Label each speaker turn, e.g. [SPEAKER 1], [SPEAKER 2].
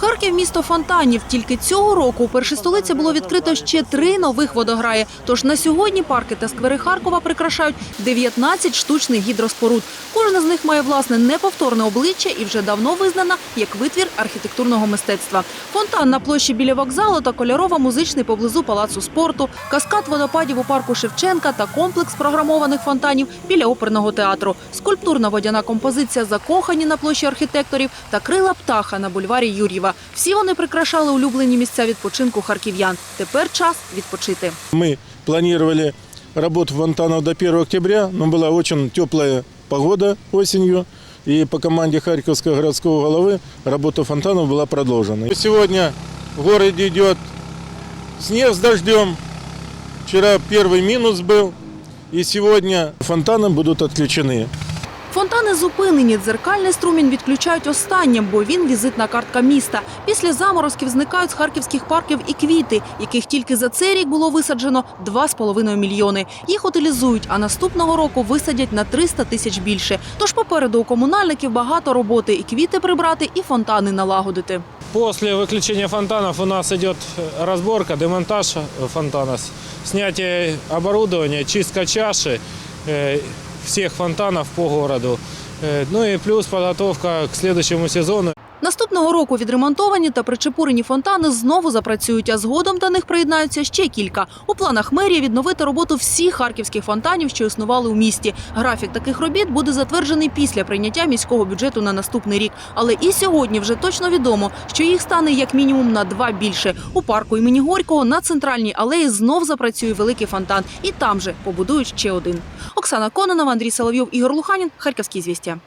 [SPEAKER 1] Харків місто фонтанів. Тільки цього року у першій столиці було відкрито ще три нових водограї. Тож на сьогодні парки та сквери Харкова прикрашають 19 штучних гідроспоруд. Кожна з них має власне неповторне обличчя і вже давно визнана як витвір архітектурного мистецтва. Фонтан на площі біля вокзалу та кольорова музичний поблизу палацу спорту, каскад водопадів у парку Шевченка та комплекс програмованих фонтанів біля оперного театру, скульптурна водяна композиція закохані на площі архітекторів та крила птаха на бульварі Юр'єва. Всі вони прикрашали улюблені місця відпочинку харків'ян. Тепер час відпочити.
[SPEAKER 2] Мы планировали работу фонтанов до 1 октября, но была очень теплая погода осенью. И по команде Харьковского городского головы работа фонтанов была продолжена. Сегодня в городе идет снег с дождем. Вчера первый минус был. И сегодня фонтаны будут отключены.
[SPEAKER 1] Фонтани зупинені. Дзеркальний струмінь відключають останнім, бо він візитна картка міста. Після заморозків зникають з харківських парків і квіти, яких тільки за цей рік було висаджено 2,5 мільйони. Їх утилізують, а наступного року висадять на 300 тисяч більше. Тож попереду у комунальників багато роботи і квіти прибрати, і фонтани налагодити.
[SPEAKER 3] После выключения фонтанов у нас идет разборка, демонтаж фонтана, с- снятие оборудования, чистка чаши э, всех фонтанов по городу. Э, Ну и плюс подготовка к следующему сезону.
[SPEAKER 1] Наступного року відремонтовані та причепурені фонтани знову запрацюють, а згодом до них приєднаються ще кілька. У планах мерії відновити роботу всіх харківських фонтанів, що існували у місті. Графік таких робіт буде затверджений після прийняття міського бюджету на наступний рік. Але і сьогодні вже точно відомо, що їх стане як мінімум на два більше. У парку імені Горького на центральній алеї знов запрацює великий фонтан, і там же побудують ще один. Оксана Кононова, Андрій Соловйов, Ігор Луханін, Харківські звістя.